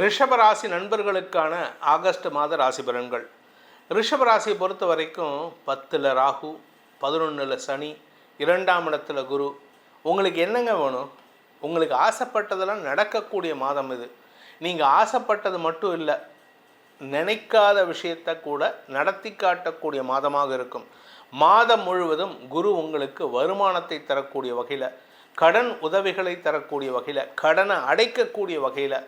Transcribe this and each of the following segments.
ரிஷபராசி நண்பர்களுக்கான ஆகஸ்ட் மாத ராசி பலன்கள். ரிஷபராசியை பொறுத்த வரைக்கும் பத்தில் ராகு பதினொன்றில் சனி இரண்டாம் இடத்துல குரு. உங்களுக்கு என்னங்க வேணும்? உங்களுக்கு ஆசைப்பட்டதெல்லாம் நடக்கக்கூடிய மாதம் இது. நீங்கள் ஆசைப்பட்டது மட்டும் இல்லை நினைக்காத விஷயத்தை கூட நடத்தி காட்டக்கூடிய மாதமாக இருக்கும். மாதம் முழுவதும் குரு உங்களுக்கு வருமானத்தை தரக்கூடிய வகையில் கடன் உதவிகளை தரக்கூடிய வகையில் கடனை அடைக்கக்கூடிய வகையில்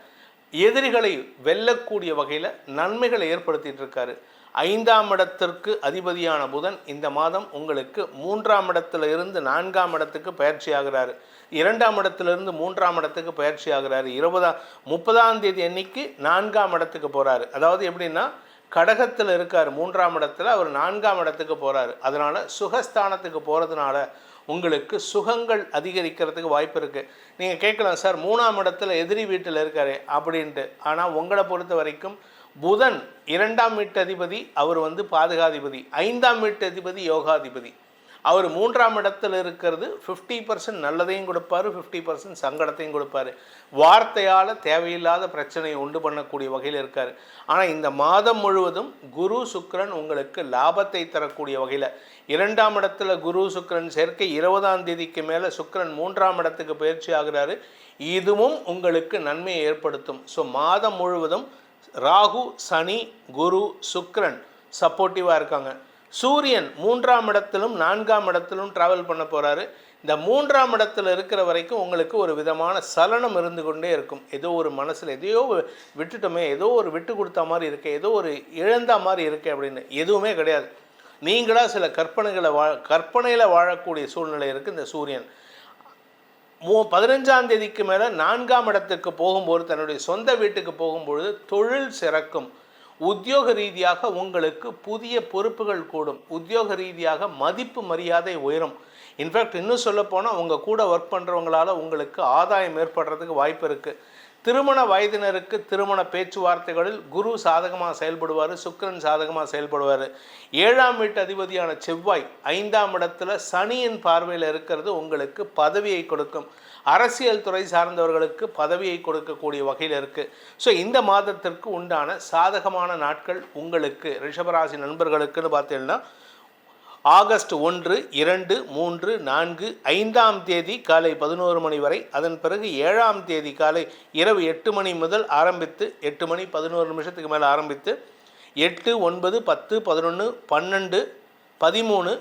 எதிரிகளை வெல்லக்கூடிய வகையில் நன்மைகளை ஏற்படுத்திட்டு இருக்காரு. ஐந்தாம் இடத்திற்கு அதிபதியான புதன் இந்த மாதம் உங்களுக்கு மூன்றாம் இடத்துல இருந்து நான்காம் இடத்துக்கு பயிற்சி ஆகிறாரு. இரண்டாம் இடத்திலிருந்து மூன்றாம் இடத்துக்கு பயிற்சி ஆகிறாரு. இருபதாம் முப்பதாம் தேதி அன்னைக்கு நான்காம் இடத்துக்கு போகிறாரு அதாவது எப்படின்னா கடகத்தில் இருக்கார். மூன்றாம் இடத்துல அவர் நான்காம் இடத்துக்கு போகிறாரு அதனால் சுகஸ்தானத்துக்கு போகிறதுனால உங்களுக்கு சுகங்கள் அதிகரிக்கிறதுக்கு வாய்ப்பு இருக்குது நீங்கள் கேட்கலாம் சார் மூணாம் இடத்துல எதிரி வீட்டில் இருக்காரு அப்படின்ட்டு. ஆனால் உங்களை பொறுத்த வரைக்கும் புதன் இரண்டாம் வீட்டு அதிபதி அவர் வந்து பாதுகாதிபதி. ஐந்தாம் வீட்டு அதிபதி யோகாதிபதி. அவர் மூன்றாம் இடத்துல இருக்கிறது ஃபிஃப்டி பர்சன்ட் நல்லதையும் கொடுப்பாரு ஃபிஃப்டி பர்சன்ட் சங்கடத்தையும் கொடுப்பாரு. வார்த்தையால் தேவையில்லாத பிரச்சனையை உண்டு பண்ணக்கூடிய வகையில் இருக்கார். ஆனால் இந்த மாதம் முழுவதும் குரு சுக்கரன் உங்களுக்கு லாபத்தை தரக்கூடிய வகையில். இரண்டாம் இடத்துல குரு சுக்கரன் சேர்க்கை இருபதாம் தேதிக்கு மேலே சுக்கரன் மூன்றாம் இடத்துக்கு பயிற்சி ஆகிறாரு. இதுவும் உங்களுக்கு நன்மையை ஏற்படுத்தும். ஸோ மாதம் முழுவதும் ராகு சனி குரு சுக்கரன் சப்போர்ட்டிவாக இருக்காங்க. சூரியன் மூன்றாம் இடத்திலும் நான்காம் இடத்திலும் ட்ராவல் பண்ண போகிறாரு இந்த மூன்றாம் இடத்துல இருக்கிற வரைக்கும் உங்களுக்கு ஒரு விதமான சலனம் இருந்து கொண்டே இருக்கும். ஏதோ ஒரு மனசில் எதையோ விட்டுட்டோமே ஏதோ ஒரு விட்டு கொடுத்த மாதிரி இருக்கே ஏதோ ஒரு இழந்த மாதிரி இருக்கே அப்படின்னு எதுவுமே கிடையாது. நீங்களாக சில கற்பனைகளை வா கற்பனையில் வாழக்கூடிய சூழ்நிலை இருக்குது இந்த சூரியன். மூ பதினஞ்சாம் தேதிக்கு மேலே நான்காம் இடத்துக்கு போகும்போது தன்னுடைய சொந்த வீட்டுக்கு போகும்பொழுது தொழில் சிறக்கும். உத்தியோக ரீதியாக உங்களுக்கு புதிய பொறுப்புகள் கூடும். உத்தியோக ரீதியாக மதிப்பு மரியாதை உயரும். இன்ஃபேக்ட் இன்னும் சொல்லப்போனால் உங்கள் கூட ஒர்க் பண்ணுறவங்களால உங்களுக்கு ஆதாயம் ஏற்படுறதுக்கு வாய்ப்பு இருக்குது திருமண வயதினருக்கு திருமண பேச்சுவார்த்தைகளில் குரு சாதகமாக செயல்படுவார் சுக்கரன் சாதகமாக செயல்படுவார். ஏழாம் வீட்டு அதிபதியான செவ்வாய் ஐந்தாம் இடத்துல சனியின் பார்வையில் இருக்கிறது உங்களுக்கு பதவியை கொடுக்கும். அரசியல் துறை சார்ந்தவர்களுக்கு பதவியை கொடுக்கக்கூடிய வகையில் இருக்குது ஸோ இந்த மாதத்திற்கு உண்டான சாதகமான நாட்கள் உங்களுக்கு ரிஷபராசி நண்பர்களுக்குன்னு பார்த்தீங்கன்னா ஆகஸ்ட் ஒன்று இரண்டு மூன்று நான்கு ஐந்தாம் தேதி காலை பதினோரு மணி வரை அதன் பிறகு ஏழாம் தேதி காலை இரவு எட்டு மணி முதல் ஆரம்பித்து எட்டு மணி பதினோரு நிமிஷத்துக்கு மேலே ஆரம்பித்து எட்டு ஒன்பது பத்து பதினொன்று பன்னெண்டு பதிமூணு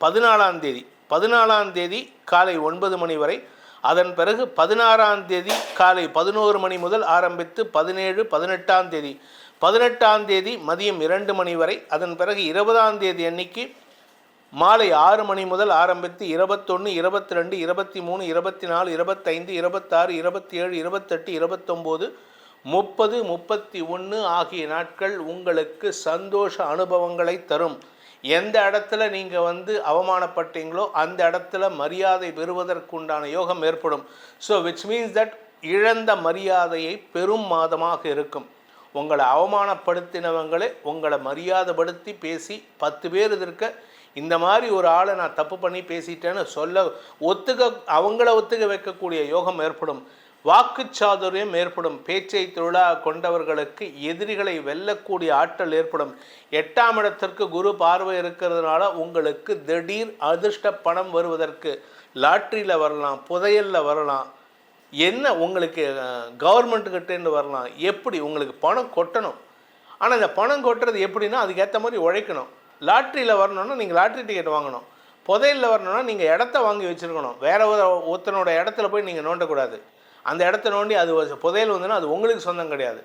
பதினாலாம் தேதி பதினாலாம் தேதி காலை ஒன்பது மணி வரை அதன் பிறகு பதினாறாம் தேதி காலை பதினோரு மணி முதல் ஆரம்பித்து பதினேழு பதினெட்டாம் தேதி பதினெட்டாம் தேதி மதியம் இரண்டு மணி வரை அதன் பிறகு இருபதாம் தேதி அன்னைக்கு மாலை ஆறு மணி முதல் ஆரம்பித்து இருபத்தொன்று இருபத்தி ரெண்டு இருபத்தி மூணு இருபத்தி நாலு இருபத்தைந்து இருபத்தாறு இருபத்தி ஏழு இருபத்தெட்டு இருபத்தொம்போது முப்பது முப்பத்தி ஒன்று ஆகிய நாட்கள் உங்களுக்கு சந்தோஷ அனுபவங்களை தரும். எந்த இடத்துல நீங்கள் வந்து அவமானப்பட்டீங்களோ அந்த இடத்துல மரியாதை பெறுவதற்குண்டான யோகம் ஏற்படும். ஸோ விச் மீன்ஸ் தட் இழந்த மரியாதையை பெரும் மாதமாக இருக்கும். உங்களை அவமானப்படுத்தினவங்களே உங்களை மரியாதைப்படுத்தி பேசி பத்து பேர் இருக்க இந்த மாதிரி ஒரு ஆளை நான் தப்பு பண்ணி பேசிட்டேன்னு சொல்ல ஒத்துக்க அவங்கள ஒத்துக்க வைக்கக்கூடிய யோகம் ஏற்படும். வாக்குச்சாதுரியம் ஏற்படும். பேச்சை தொழிலாக கொண்டவர்களுக்கு எதிரிகளை வெல்லக்கூடிய ஆற்றல் ஏற்படும். எட்டாம் இடத்திற்கு குரு பார்வை இருக்கிறதுனால உங்களுக்கு திடீர் அதிர்ஷ்ட பணம் வருவதற்கு லாட்ரியில் வரலாம் புதையலில் வரலாம். என்ன உங்களுக்கு கவர்மெண்ட்டுக்கிட்டேருந்து வரலாம். எப்படி உங்களுக்கு பணம் கொட்டணும்? ஆனால் இந்த பணம் கொட்டுறது எப்படின்னா அதுக்கேற்ற மாதிரி உழைக்கணும். லாட்ரியில் வரணும்னா நீங்கள் லாட்ரி டிக்கெட் வாங்கணும். புதையலில் வரணும்னா நீங்கள் இடத்த வாங்கி வச்சுருக்கணும். வேறு ஒரு ஒருத்தனோட இடத்துல போய் நீங்கள் நோண்டக்கூடாது. அந்த இடத்த நோண்டி அது புதையல் வந்துன்னா அது உங்களுக்கு சொந்தம் கிடையாது.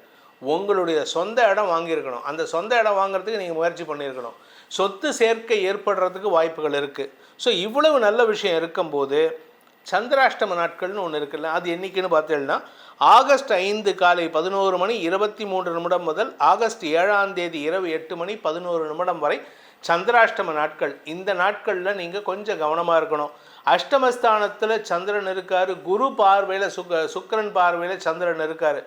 உங்களுடைய சொந்த இடம் வாங்கியிருக்கணும். அந்த சொந்த இடம் வாங்குறதுக்கு நீங்கள் முயற்சி பண்ணியிருக்கணும். சொத்து சேர்க்கை ஏற்படுறதுக்கு வாய்ப்புகள் இருக்குது ஸோ இவ்வளவு நல்ல விஷயம் இருக்கும்போது சந்திராஷ்டம நாட்கள்னு ஒன்று இருக்குல்ல அது என்றைக்குன்னு பார்த்தீங்கன்னா ஆகஸ்ட் ஐந்து காலை பதினோரு மணி இருபத்தி மூன்று நிமிடம் முதல் ஆகஸ்ட் ஏழாம் தேதி இரவு எட்டு மணி பதினோரு நிமிடம் வரை சந்திராஷ்டம நாட்கள். இந்த நாட்களில் நீங்கள் கொஞ்சம் கவனமாக இருக்கணும். அஷ்டமஸ்தானத்தில் சந்திரன் இருக்கார் குரு பார்வையில் சுக்க சுக்கரன் பார்வையில் சந்திரன் இருக்கார்.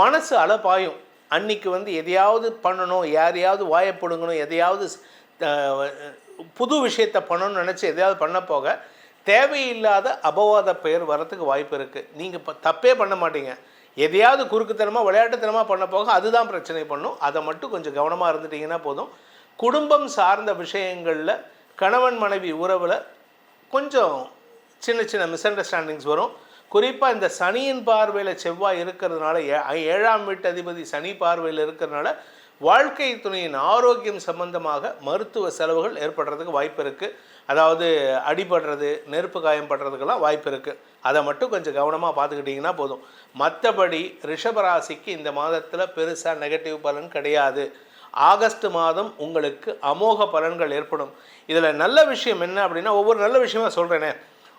மனசு அலப்பாயும். அன்னைக்கு வந்து எதையாவது பண்ணணும் யாரையாவது வாயப்படுங்கணும் எதையாவது புது விஷயத்தை பண்ணணும்னு நினச்சி எதையாவது பண்ண போக தேவையில்லாத அபவாத பெயர் வரத்துக்கு வாய்ப்பு இருக்குது நீங்கள் இப்போ தப்பே பண்ண மாட்டீங்க. எதையாவது குறுக்குத்தனமாக விளையாட்டுத்தனமாக பண்ண போக அதுதான் பிரச்சனை பண்ணும். அதை மட்டும் கொஞ்சம் கவனமாக இருந்துட்டிங்கன்னா போதும். குடும்பம் சார்ந்த விஷயங்களில் கணவன் மனைவி உறவில் கொஞ்சம் சின்ன சின்ன மிஸ் அண்டர்ஸ்டாண்டிங்ஸ் வரும். குறிப்பாக இந்த சனியின் பார்வையில் செவ்வாய் இருக்கிறதுனால ஏ- ஏழாம் வீட்டு அதிபதி சனி பார்வையில் இருக்கிறதுனால வாழ்க்கை துணையின் ஆரோக்கியம் சம்பந்தமாக மருத்துவ செலவுகள் ஏற்படுறதுக்கு வாய்ப்பு இருக்குது அதாவது அடிபடுறது நெருப்பு காயம் படுறதுக்கெல்லாம் வாய்ப்பு இருக்குது அதை மட்டும் கொஞ்சம் கவனமாக பார்த்துக்கிட்டிங்கன்னா போதும். மற்றபடி ரிஷபராசிக்கு இந்த மாதத்தில் பெருசாக நெகட்டிவ் பலன் கிடையாது. ஆகஸ்ட் மாதம் உங்களுக்கு அமோக பலன்கள் ஏற்படும். இதில் நல்ல விஷயம் என்ன அப்படின்னா ஒவ்வொரு நல்ல விஷயமா சொல்கிறேனே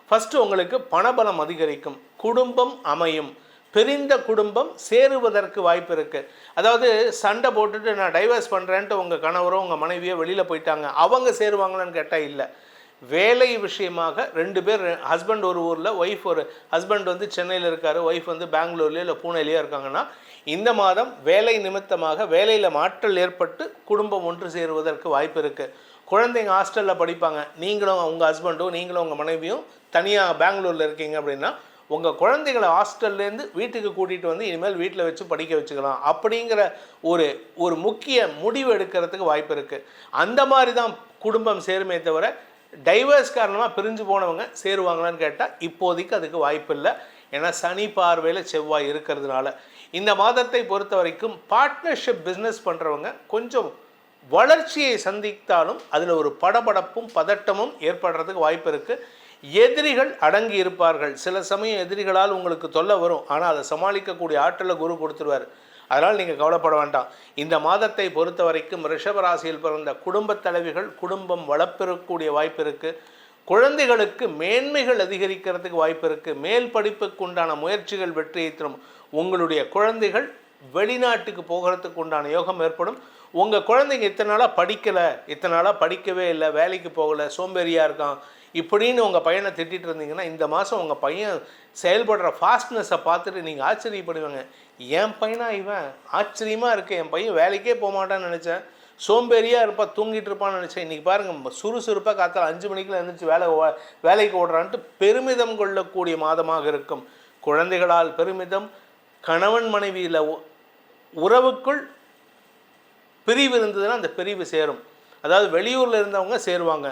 ஃபஸ்ட்டு உங்களுக்கு பணபலம் அதிகரிக்கும். குடும்பம் அமையும். பிரிந்த குடும்பம் சேருவதற்கு வாய்ப்பு இருக்குது அதாவது சண்டை போட்டுட்டு நான் டைவர்ஸ் பண்ணுறேன்ட்டு உங்கள் கணவரோ உங்கள் மனைவியோ வெளியில் போயிட்டாங்க அவங்க சேருவாங்களான்னு கேட்டால் இல்லை. வேலை விஷயமாக ரெண்டு பேர் ஹஸ்பண்ட் ஒரு ஊரில் ஒய்ஃப் ஒரு ஹஸ்பண்ட் வந்து சென்னையில் இருக்காரு ஒய்ஃப் வந்து பெங்களூர்லேயோ இல்லை பூனேலேயோ இருக்காங்கன்னா இந்த மாதம் வேலை நிமித்தமாக வேலையில் மாற்றல் ஏற்பட்டு குடும்பம் ஒன்று சேருவதற்கு வாய்ப்பு இருக்குது குழந்தைங்க ஹாஸ்டலில் படிப்பாங்க. நீங்களும் உங்கள் ஹஸ்பண்டும் நீங்களும் உங்கள் மனைவியும் தனியாக பெங்களூரில் இருக்கீங்க அப்படின்னா உங்கள் குழந்தைகளை ஹாஸ்டல்லேருந்து வீட்டுக்கு கூட்டிகிட்டு வந்து இனிமேல் வீட்டில் வச்சு படிக்க வச்சுக்கலாம் அப்படிங்கிற ஒரு ஒரு முக்கிய முடிவு எடுக்கிறதுக்கு வாய்ப்பு இருக்குது அந்த மாதிரி தான் குடும்பம் சேருமே தவிர டைவர்ஸ் காரணமாக பிரிஞ்சு போனவங்க சேருவாங்களான்னு கேட்டால் இப்போதைக்கு அதுக்கு வாய்ப்பு இல்லை. ஏன்னா சனி பார்வையில் செவ்வாய் இருக்கிறதுனால. இந்த மாதத்தை பொறுத்த வரைக்கும் பார்ட்னர்ஷிப் பிஸ்னஸ் பண்ணுறவங்க கொஞ்சம் வளர்ச்சியை சந்தித்தாலும் அதில் ஒரு படபடப்பும் பதட்டமும் ஏற்படுறதுக்கு வாய்ப்பு இருக்குது எதிரிகள் அடங்கி இருப்பார்கள். சில சமயம் எதிரிகளால் உங்களுக்கு தொல்லை வரும். ஆனால் அதை சமாளிக்கக்கூடிய ஆற்றலை குரு கொடுத்துருவார். அதனால் நீங்கள் கவலைப்பட வேண்டாம். இந்த மாதத்தை பொறுத்த வரைக்கும் ரிஷபராசியில் பிறந்த குடும்பத் தலைவிகள் குடும்பம் வளப்பெறக்கூடிய வாய்ப்பு இருக்குது குழந்தைகளுக்கு மேன்மைகள் அதிகரிக்கிறதுக்கு வாய்ப்பு இருக்குது மேல் படிப்புக்கு உண்டான முயற்சிகள் வெற்றியை தரும். உங்களுடைய குழந்தைகள் வெளிநாட்டுக்கு போகிறதுக்கு உண்டான யோகம் ஏற்படும். உங்கள் குழந்தைங்க இத்தனை நாளாக படிக்கலை இத்தனை நாளாக படிக்கவே இல்லை வேலைக்கு போகலை சோம்பேறியாக இருக்கான் இப்படின்னு உங்கள் பையனை திட்டிட்டு இருந்தீங்கன்னா இந்த மாதம் உங்கள் பையன் செயல்படுற ஃபாஸ்ட்னஸை பார்த்துட்டு நீங்கள் ஆச்சரியப்படுவாங்க. என் பையனா இவன்? ஆச்சரியமாக இருக்குது என் பையன் வேலைக்கே போக மாட்டான்னு நினச்சேன். சோம்பேறியாக இருப்பா தூங்கிட்டு இருப்பான்னு நினச்சேன். இன்றைக்கி பாருங்கள் சுறுசுறுப்பாக காத்தால் அஞ்சு மணிக்குள்ள எழுந்திரிச்சு வேலை வேலைக்கு ஓடுறான்ட்டு பெருமிதம் கொள்ளக்கூடிய மாதமாக இருக்கும். குழந்தைகளால் பெருமிதம் கணவன் மனைவியில் உறவுக்குள் பிரிவு இருந்ததுன்னா அந்த பிரிவு சேரும். அதாவது வெளியூரில் இருந்தவங்க சேருவாங்க.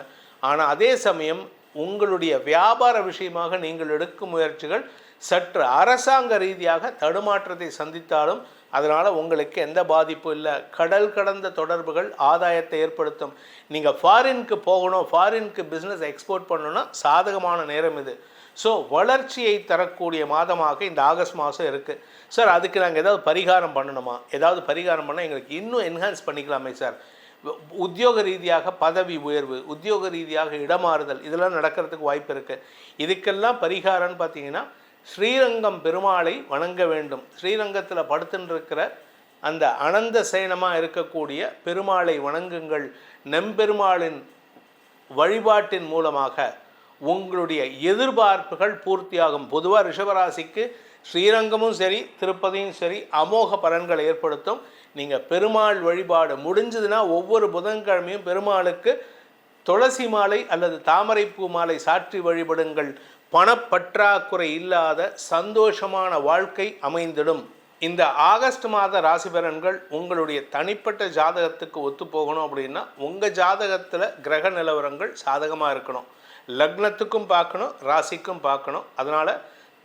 ஆனால் அதே சமயம் உங்களுடைய வியாபார விஷயமாக நீங்கள் எடுக்கும் முயற்சிகள் சற்று அரசாங்க ரீதியாக தடுமாற்றத்தை சந்தித்தாலும் அதனால் உங்களுக்கு எந்த பாதிப்பும் இல்லை. கடல் கடந்த தொடர்புகள் ஆதாயத்தை ஏற்படுத்தும். நீங்கள் ஃபாரினுக்கு போகணும் ஃபாரினுக்கு பிஸ்னஸ் எக்ஸ்போர்ட் பண்ணணும்னா சாதகமான நேரம் இது. ஸோ வளர்ச்சியை தரக்கூடிய மாதமாக இந்த ஆகஸ்ட் மாதம் இருக்குது சார் அதுக்கு நாங்கள் ஏதாவது பரிகாரம் பண்ணணுமா? ஏதாவது பரிகாரம் பண்ணால் எங்களுக்கு இன்னும் என்ஹான்ஸ் பண்ணிக்கலாமே சார் உத்தியோக ரீதியாக பதவி உயர்வு உத்தியோக ரீதியாக இடமாறுதல் இதெல்லாம் நடக்கிறதுக்கு வாய்ப்பு இருக்குது இதுக்கெல்லாம் பரிகாரம்னு பார்த்தீங்கன்னா ஸ்ரீரங்கம் பெருமாளை வணங்க வேண்டும். ஸ்ரீரங்கத்தில் படுத்துட்டுருக்கிற அந்த அனந்த சேனமாக இருக்கக்கூடிய பெருமாளை வணங்குங்கள். நெம்பெருமாளின் வழிபாட்டின் மூலமாக உங்களுடைய எதிர்பார்ப்புகள் பூர்த்தியாகும். பொதுவாக ரிஷபராசிக்கு ஸ்ரீரங்கமும் சரி திருப்பதியும் சரி அமோக பலன்களை ஏற்படுத்தும். நீங்கள் பெருமாள் வழிபாடு முடிஞ்சதுன்னா ஒவ்வொரு புதன்கிழமையும் பெருமாளுக்கு துளசி மாலை அல்லது தாமரைப்பூ மாலை சாற்றி வழிபடுங்கள். பணப்பற்றாக்குறை இல்லாத சந்தோஷமான வாழ்க்கை அமைந்திடும். இந்த ஆகஸ்ட் மாத ராசி பலன்கள் உங்களுடைய தனிப்பட்ட ஜாதகத்துக்கு ஒத்து போகணும் அப்படின்னா உங்கள் ஜாதகத்தில் கிரக நிலவரங்கள் சாதகமாக இருக்கணும். லக்னத்துக்கும் பார்க்கணும் ராசிக்கும் பார்க்கணும். அதனால்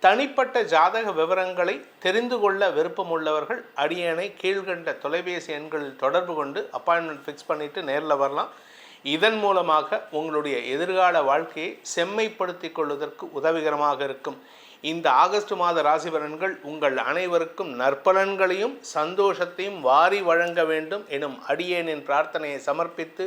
தனிப்பட்ட ஜாதக விவரங்களை தெரிந்து கொள்ள விருப்பம் உள்ளவர்கள் அடியனை கீழ்கண்ட தொலைபேசி எண்களில் தொடர்பு கொண்டு அப்பாயின்மெண்ட் ஃபிக்ஸ் பண்ணிவிட்டு நேரில் வரலாம். இதன் மூலமாக உங்களுடைய எதிர்கால வாழ்க்கையை செம்மைப்படுத்திக் கொள்வதற்கு உதவிகரமாக இருக்கும். இந்த ஆகஸ்ட் மாத ராசி பலன்கள் உங்கள் அனைவருக்கும் நற்பலன்களையும் சந்தோஷத்தையும் வாரி வழங்க வேண்டும் எனும் அடியேனின் பிரார்த்தனையை சமர்ப்பித்து